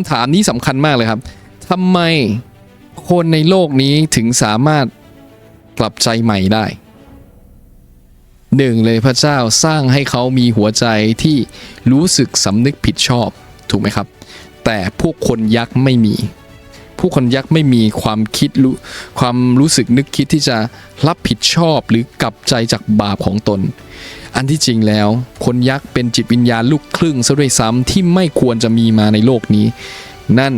ำถามนี้สำคัญมากเลยครับทำไมคนในโลกนี้ถึงสามารถกลับใจใหม่ได้หนึ่งเลยพระเจ้าสร้างให้เขามีหัวใจที่รู้สึกสำนึกผิดชอบถูกไหมครับ แต่พวกคนยักษ์ไม่มี ผู้คนยักษ์ไม่มีความคิดรู้ความรู้สึกนึกคิดที่จะรับผิดชอบหรือกลับใจจากบาปของตน อันที่จริงแล้ว คนยักษ์เป็นจิตวิญญาณลูกครึ่งซะด้วยซ้ำที่ไม่ควรจะมีมาในโลกนี้ นั่น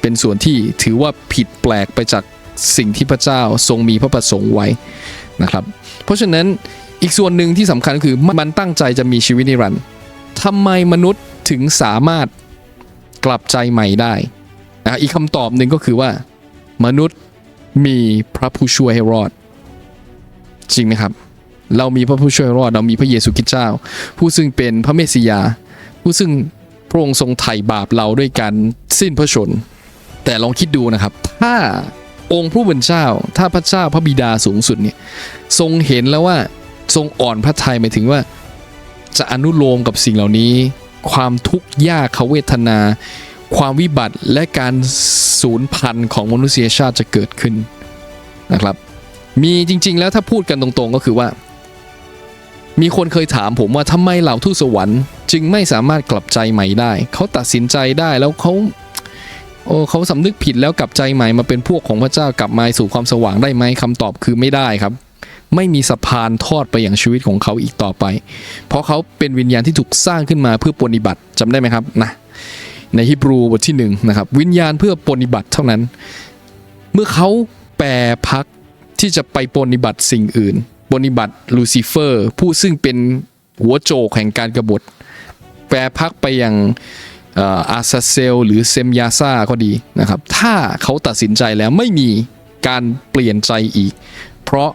เป็นส่วนที่ถือว่าผิดแปลกไปจากสิ่งที่พระเจ้าทรงมีพระประสงค์ไว้นะครับ เพราะฉะนั้นอีกส่วนหนึ่งที่สำคัญคือมันตั้งใจจะมีชีวิตนิรันดร์ทำไมมนุษย์ถึงสามารถกลับใจใหม่ได้ อะอีกคำตอบหนึ่งก็คือว่า มนุษย์มีพระผู้ช่วยให้รอด จริงไหมครับ เรามีพระผู้ช่วยให้รอด เรามีพระเยซูคริสต์เจ้า ผู้ซึ่งเป็นพระเมสสิยา ผู้ซึ่งพระองค์ทรงไถ่บาปเราด้วยการสิ้นพระชน แต่ลองคิดดูนะครับ ถ้าองค์ผู้เป็นเจ้า ถ้าพระเจ้าพระบิดาสูงสุดเนี่ยทรงเห็นแล้วว่าทรงอ่อนพระทัยหมายถึงว่า จะอนุโลมกับสิ่งเหล่านี้ ความทุกข์ยากเขาเวทนา ความวิบัติและการสูญพันธุ์ของมนุษยชาติจะเกิดขึ้นนะครับ มีจริง ๆ แล้วถ้าพูดกันตรงๆก็คือว่า มีคนเคยถามผมว่าทำไมเหล่าทูตสวรรค์ จึงไม่สามารถกลับใจใหม่ได้ เขาตัดสินใจได้แล้วเขาโอ้เขาสำนึกผิดแล้วกลับใจใหม่มาเป็นพวกของพระเจ้ากลับมาสู่ความสว่างได้ไหมคำตอบคือไม่ได้ครับ ไม่มีสะพานทอดไปอย่างชีวิตของเขาอีกต่อไป เพราะเขาเป็นวิญญาณที่ถูกสร้างขึ้นมาเพื่อปฏิบัติจำได้ไหมครับนะ ในฮิบรูบทที่หนึ่งนะครับวิญญาณเพื่อปฏิบัติเท่านั้น เมื่อเขาแปรพักที่จะไปปฏิบัติสิ่งอื่นปฏิบัติลูซิเฟอร์ ผู้ซึ่งเป็นหัวโจกแห่งการกรบฏ แปรพักไปยังเอ่ออาซาเซล หรือเซมยาซาก็ดีนะครับ ถ้าเขาตัดสินใจแล้วไม่มีการเปลี่ยนใจอีก เพราะ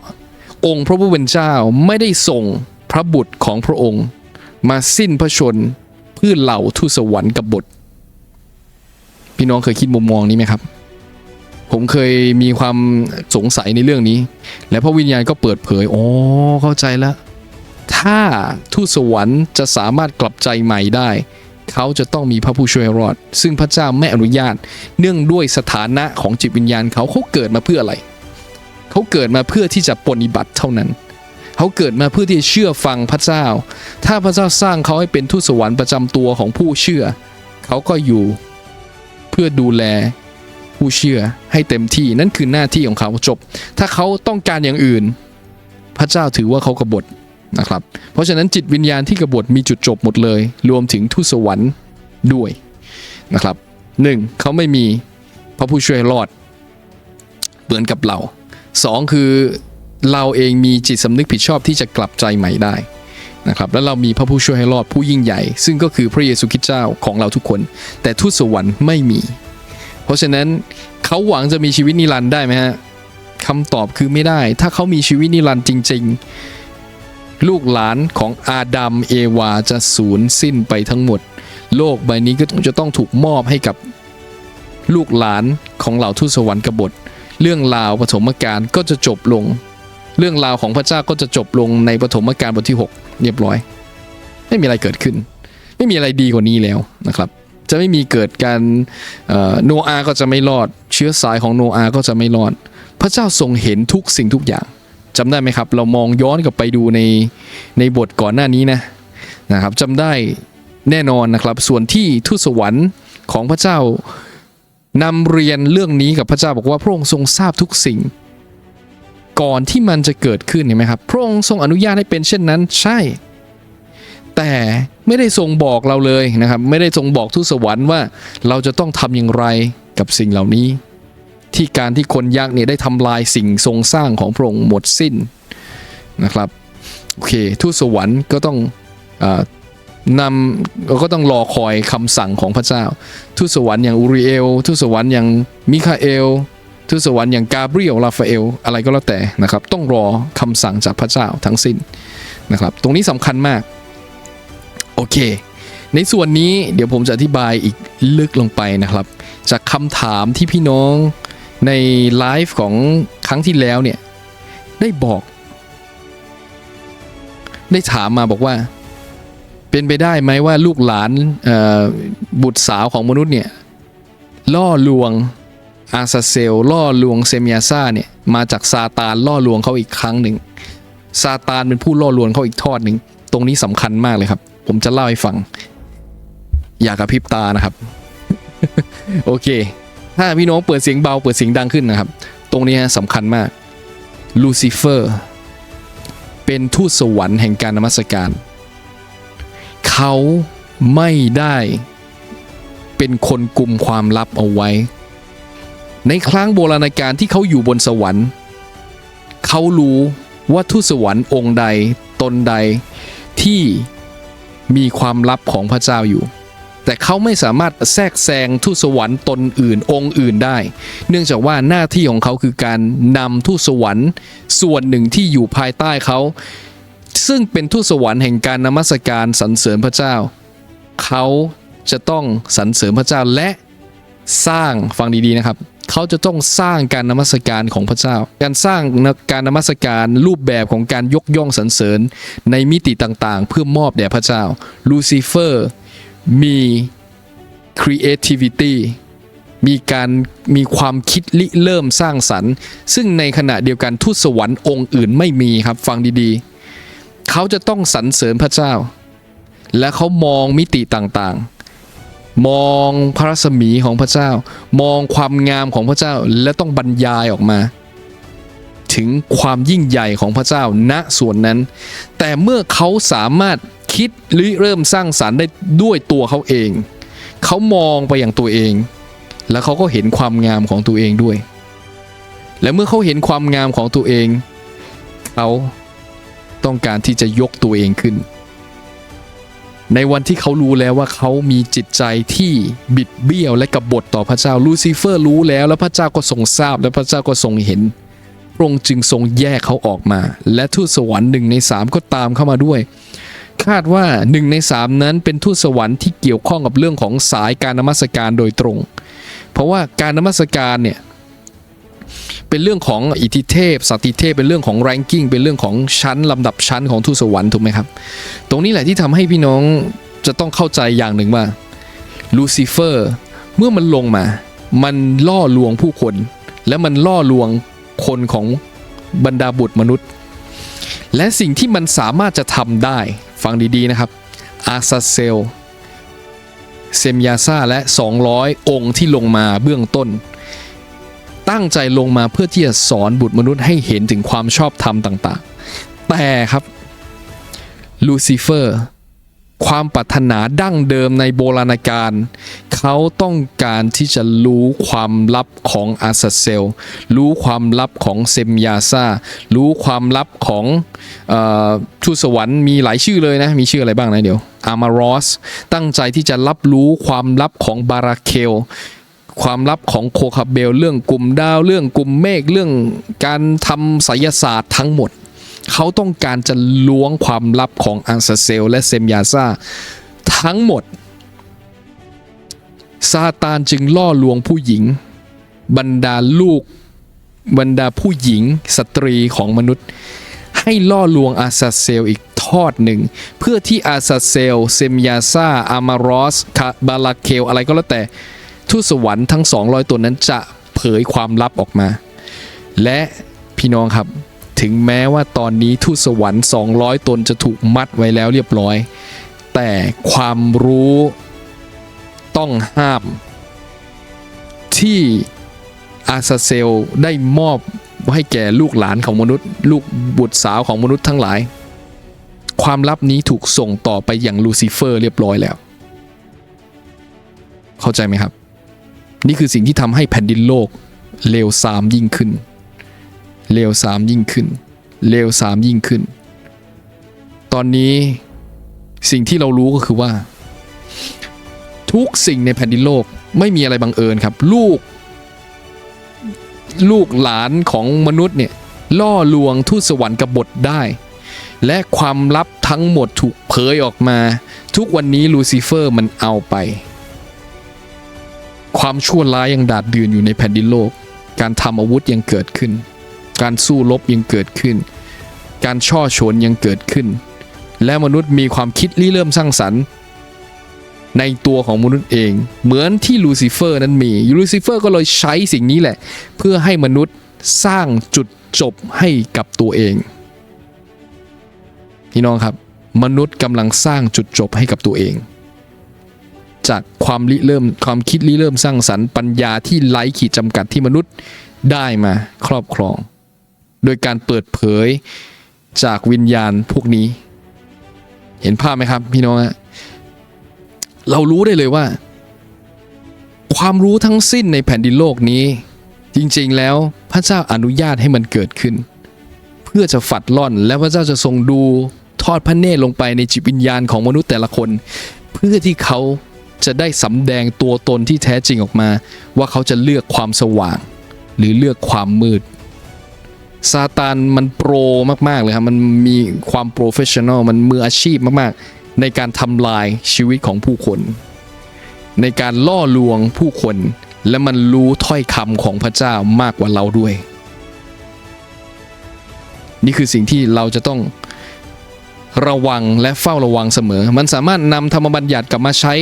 องค์พระผู้เป็นเจ้าไม่ได้ส่งพระบุตรของพระองค์ มาสิ้นพระชนเพื่อเหล่าทูตสวรรค์กับบท พี่น้องเคยคิดมุมมองนี้ไหมครับ ผมเคยมีความสงสัยในเรื่องนี้ และพระวิญญาณก็เปิดเผยอ๋อเข้าใจแล้วถ้าทูตสวรรค์จะสามารถกลับใจใหม่ได้ เขาจะต้องมีพระผู้ช่วยรอด ซึ่งพระเจ้าไม่อนุญาต เนื่องด้วยสถานะของจิตวิญญาณเขาเขาเกิดมาเพื่ออะไร เขาเกิดมาเพื่อที่จะปฏิบัติเท่านั้นเขาเกิดมาเพื่อที่จะเชื่อฟังพระเจ้า ถ้าพระเจ้าสร้างเขาให้เป็นทูตสวรรค์ประจำตัวของผู้เชื่อ เขาก็อยู่ พื่อดูแลผู้เชื่อให้เต็มที่นั่นคือหน้าที่ของเขาจบ ถ้าเขาต้องการอย่างอื่น พระเจ้าถือว่าเขากบฏนะครับ เพราะฉะนั้นจิตวิญญาณที่กบฏมีจุดจบหมดเลย รวมถึงทูตสวรรค์ด้วยนะครับหนึ่งเขาไม่มีพระผู้ช่วยรอดเหมือนกับเราสองคือเราเองมีจิตสำนึกผิดชอบที่จะกลับใจใหม่ได้ นะครับแล้วเรามีพระผู้ช่วยให้รอดผู้ยิ่งใหญ่ ซึ่งก็คือพระเยซูคริสต์เจ้าของเราทุกคน แต่ทูตสวรรค์ไม่มี เพราะฉะนั้นเขาหวังจะมีชีวิตนิรันดร์ได้ไหมฮะคำตอบคือไม่ได้ ถ้าเขามีชีวิตนิรันดร์จริง ๆ ลูกหลานของอาดัมเอวาจะสูญสิ้นไปทั้งหมด โลกใบนี้ก็จะต้องถูกมอบให้กับลูกหลานของเหล่าทูตสวรรค์กบฏ เรื่องราวปฐมกาลก็จะจบลง เรื่องราวของพระเจ้าก็จะจบลงในปฐมกาลบทที่ 6 เรียบร้อย ไม่มีอะไรเกิดขึ้น ไม่มีอะไรดีกว่านี้แล้วนะครับ จะไม่มีเกิดการโนอาก็จะไม่รอด เชื้อสายของโนอาก็จะไม่รอด พระเจ้าทรงเห็นทุกสิ่งทุกอย่างจำได้ไหมครับ เรามองย้อนกลับไปดูในในบทก่อนหน้านี้นะนะครับจำได้แน่นอนนะครับ ส่วนที่ทูตสวรรค์ของพระเจ้านำเรียนเรื่องนี้กับพระเจ้าบอกว่าพระองค์ทรงทราบทุกสิ่ง ก่อนที่มันจะเกิดขึ้นเห็นไหมครับพระองค์ทรงอนุญาตให้เป็นเช่นนั้นใช่ แต่ไม่ได้ทรงบอกเราเลยนะครับ ไม่ได้ทรงบอกทูตสวรรค์ว่าเราจะต้องทำอย่างไรกับสิ่งเหล่านี้ ที่การที่คนยักเนี่ยได้ทำลายสิ่งทรงสร้างของพระองค์หมดสิ้นนะครับโอเคทูตสวรรค์ก็ต้องอนำก็ต้องรอคอยคำสั่งของพระเจ้า ทูตสวรรค์อย่างอูริเอล ทูตสวรรค์อย่างมิคาเอล ทูตสวรรค์อย่างกาเบรียลราฟาเอลอะไรก็แล้วแต่นะครับ ต้องรอคำสั่งจากพระเจ้าทั้งสิ้นนะครับ ตรงนี้สำคัญมาก โอเค ในส่วนนี้เดี๋ยวผมจะอธิบายอีกลึกลงไปนะครับ จากคำถามที่พี่น้องในไลฟ์ของครั้งที่แล้วเนี่ยได้บอก ได้ถามมาบอกว่า เป็นไปได้ไหมว่าลูกหลานบุตรสาวของมนุษย์เนี่ยล่อลวง อาซาเซลล่อลวงเซมิยาซาเนี่ยมาจากซาตานล่อลวงเขาอีกครั้งหนึ่งซาตานเป็นผู้ล่อลวงเขาอีกทอดหนึ่งตรงนี้สำคัญมากเลยครับ ผมจะเล่าให้ฟัง อย่ากระพริบตานะครับ โอเค ถ้าพี่น้องเปิดเสียงเบาเปิดเสียงดังขึ้นนะครับ ตรงนี้ฮะสำคัญมากลูซิเฟอร์เป็นทูตสวรรค์แห่งการนมัสการ เขาไม่ได้เป็นคนกลุ่มความลับเอาไว้ ในครั้งโบราณกาลที่เขาอยู่บนสวรรค์ เขารู้ว่าทูตสวรรค์องค์ใดตนใดที่มีความลับของพระเจ้าอยู่ แต่เขาไม่สามารถแทรกแซงทูตสวรรค์ตนอื่น องค์อื่นได้ เนื่องจากว่าหน้าที่ของเขาคือการนำทูตสวรรค์ ส่วนหนึ่งที่อยู่ภายใต้เขา ซึ่งเป็นทูตสวรรค์แห่งการนมัสการสรรเสริญพระเจ้า เขาจะต้องสรรเสริญพระเจ้าและสร้างฟังดีๆนะครับ เขาจะต้องสร้างการนมัสการของพระเจ้า การสร้างการนมัสการรูปแบบของการยกย่องสรรเสริญในมิติต่างๆ เพื่อมอบแด่พระเจ้า ลูซิเฟอร์มี creativity มีการมีความคิดริเริ่มสร้างสรรค์ ซึ่งในขณะเดียวกันทูตสวรรค์องค์อื่นไม่มีครับฟังดีๆ เขาจะต้องสรรเสริญพระเจ้า และเขามองมิติต่างๆ มองพระรัศมีของพระเจ้า มองความงามของพระเจ้าและต้องบรรยายออกมา ถึงความยิ่งใหญ่ของพระเจ้าณส่วนนั้น แต่เมื่อเขาสามารถคิดริเริ่มสร้างสารรค์ได้ด้วยตัวเขาเอง เขามองไปอย่างตัวเอง แล้วเขาก็เห็นความงามของตัวเองด้วย และเมื่อเขาเห็นความงามของตัวเองเขาต้องการที่จะยกตัวเองขึ้น ในวันที่เขารู้แล้วว่าเขามีจิตใจที่บิดเบี้ยวและกบฏต่อพระเจ้าลูซิเฟอร์รู้แล้วแล้วพระเจ้าก็ทรงทราบและพระเจ้าก็ทรงเห็นพระองค์จึงทรงแยกเขาออกมา และทูตสวรรค์หนึ่งในสามก็ตามเข้ามาด้วย คาดว่าหนึ่งในสามนั้นเป็นทูตสวรรค์ที่เกี่ยวข้องกับเรื่องของสายการนมัสการโดยตรง เพราะว่าการนมัสการเนี่ย เป็นเรื่องของอิทธิเทพ สัตติเทพ เป็นเรื่องของแรงกิ้ง เป็นเรื่องของชั้นลำดับชั้นของทูตสวรรค์ถูกไหมครับ ตรงนี้แหละที่ทำให้พี่น้องจะต้องเข้าใจอย่างหนึ่งว่าลูซิเฟอร์เมื่อมันลงมา มันล่อลวงผู้คน และมันล่อลวงคนของบรรดาบุตรมนุษย์ และสิ่งที่มันสามารถจะทำได้ฟังดีๆนะครับ อาซาเซล เซมยาซาและ 200 องค์ที่ลงมาเบื้องต้น ตั้งใจลงมาเพื่อที่จะสอนบุตรมนุษย์ให้เห็นถึงความชอบธรรมต่างๆ แต่ครับลูซิเฟอร์ความปรารถนาดั้งเดิมในโบราณกาลเขาต้องการที่จะรู้ความลับของอาซาเซล รู้ความลับของเซมยาซารู้ความลับของออทูตสวรรค์มีหลายชื่อเลยนะ มีชื่ออะไรบ้างนะเดี๋ยวอามารอสตั้งใจที่จะรับรู้ความลับของบาราเคล ความลับของโคคาเบล เรื่องกลุ่มดาวเรื่องกลุ่มเมฆเรื่องการทำไสยศาสตร์ทั้งหมด เขาต้องการจะล้วงความลับของอังซาเซลและเซมยาซาทั้งหมดซาตานจึงล่อลวงผู้หญิง บรรดาลูก บรรดาผู้หญิงสตรีของมนุษย์ ให้ล่อลวงอาซาเซลอีกทอดหนึ่ง เพื่อที่อาซาเซล เซมยาซาอามารอสคาบาลาเคลอะไรก็แล้วแต่ ทูตสวรรค์ทั้ง 200 ตัวนั้นจะเผยความลับออกมา และพี่น้องครับถึงแม้ว่าตอนนี้ทูตสวรรค์ 200 ตนจะถูกมัดไว้แล้วเรียบร้อย แต่ความรู้ต้องห้าม ที่อาซาเซลได้มอบให้แก่ลูกหลานของมนุษย์ ลูกบุตรสาวของมนุษย์ทั้งหลาย ความลับนี้ถูกส่งต่อไปอย่างลูซิเฟอร์เรียบร้อยแล้ว เข้าใจไหมครับ นี่คือสิ่งที่ทำให้แผ่นดินโลกเลวทรามยิ่งขึ้นเลวทรามยิ่งขึ้นเลวทรามยิ่งขึ้น ตอนนี้สิ่งที่เรารู้ก็คือว่า ทุกสิ่งในแผ่นดินโลกไม่มีอะไรบังเอิญครับ ลูก ลูกหลานของมนุษย์เนี่ยล่อลวงทูตสวรรค์กบฏได้ และความลับทั้งหมดถูกเผยออกมา ทุกวันนี้ลูซิเฟอร์มันเอาไป ความชั่วร้ายยังดาดเดือนอยู่ในแผ่นดินโลก การทำอาวุธยังเกิดขึ้น การสู้รบยังเกิดขึ้น การช่อชนยังเกิดขึ้น และมนุษย์มีความคิดริเริ่มสร้างสรรค์ ในตัวของมนุษย์เอง เหมือนที่ลูซิเฟอร์นั้นมีลูซิเฟอร์ก็เลยใช้สิ่งนี้แหละ เพื่อให้มนุษย์สร้างจุดจบให้กับตัวเอง พี่น้องครับ มนุษย์กำลังสร้างจุดจบให้กับตัวเอง จากความริเริ่มความคิดริเริ่มสร้างสรรค์ปัญญาที่ไร้ขีดจำกัดที่มนุษย์ได้มาครอบครอง โดยการเปิดเผยจากวิญญาณพวกนี้ เห็นภาพไหมครับพี่น้องเรารู้ได้เลยว่า ความรู้ทั้งสิ้นในแผ่นดินโลกนี้ จริงๆแล้วพระเจ้าอนุญาตให้มันเกิดขึ้น เพื่อจะฝัดล่อนและพระเจ้าจะทรงดูทอดพระเนตรลงไปในจิตวิญญาณของมนุษย์แต่ละคน เพื่อที่เขา จะได้สำแดงตัวตนที่แท้จริงออกมา ว่าเขาจะเลือกความสว่าง หรือเลือกความมืดซาตานมันโปรมาก ๆ เลยครับ มันมีความโปรเฟชชั่นอลมันมืออาชีพมาก ๆ ในการทำลายชีวิตของผู้คน ในการล่อลวงผู้คน และมันรู้ถ้อยคำของพระเจ้ามากกว่าเราด้วย นี่คือสิ่งที่เราจะต้องระวังและเฝ้าระวังเสมอ มันสามารถนำธรรมบัญญัติกลับมาใช้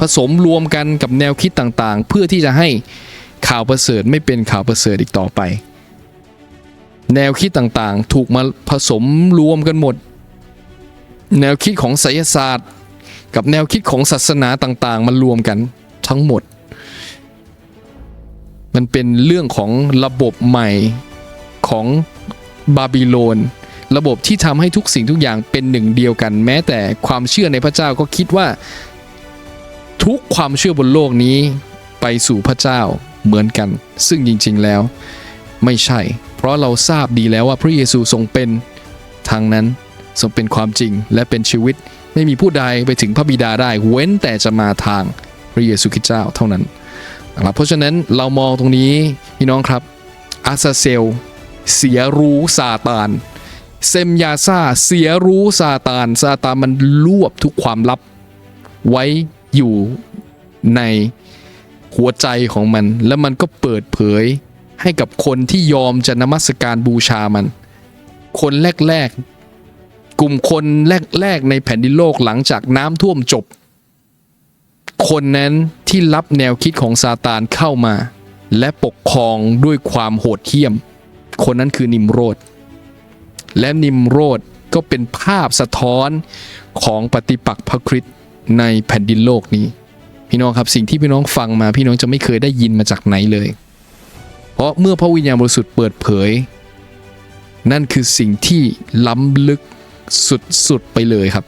ผสมรวมกันกับแนวคิดต่างๆ เพื่อที่จะให้ข่าวประเสริฐไม่เป็นข่าวประเสริฐอีกต่อไป แนวคิดต่างๆ ถูกมาผสมรวมกันหมด แนวคิดของไสยศาสตร์ กับแนวคิดของศาสนาต่างๆมันรวมกันทั้งหมด มันเป็นเรื่องของระบบใหม่ของบาบิโลนระบบที่ทำให้ทุกสิ่งทุกอย่างเป็นหนึ่งเดียวกัน แม้แต่ความเชื่อในพระเจ้าก็คิดว่า ทุกความเชื่อบนโลกนี้ไปสู่พระเจ้าเหมือนกัน ซึ่งจริง ๆแล้ว ไม่ใช่ เพราะเราทราบดีแล้วว่าพระเยซูทรงเป็นทางนั้นทรงเป็นความจริงและเป็นชีวิต ไม่มีผู้ใดไปถึงพระบิดาได้ เว้นแต่จะมาทางพระเยซูคริสต์เจ้าเท่านั้นนะครับเพราะฉะนั้นเรามองตรงนี้พี่น้องครับอาซาเซล เสียรู้ซาตานเซมยาซาเสียรู้ซาตานซาตานมันรวบทุกความลับไว้ อยู่ในหัวใจของมัน แล้วมันก็เปิดเผยให้กับคนที่ยอมจะนมัสการบูชามัน คนแรกๆ กลุ่มคนแรกๆ ในแผ่นดินโลกหลังจากน้ำท่วมจบ คนนั้นที่รับแนวคิดของซาตานเข้ามา และปกครองด้วยความโหดเหี้ยม คนนั้นคือนิมโรดและนิมโรดก็เป็นภาพสะท้อนของปฏิปักษ์พระคริสต์ ในแผ่นดินโลกนี้ พี่น้องครับสิ่งที่พี่น้องฟังมาพี่น้องจะไม่เคยได้ยินมาจากไหนเลย เพราะเมื่อพระวิญญาณบริสุทธิ์เปิดเผย นั่นคือสิ่งที่ล้ำลึกสุดๆไปเลยครับ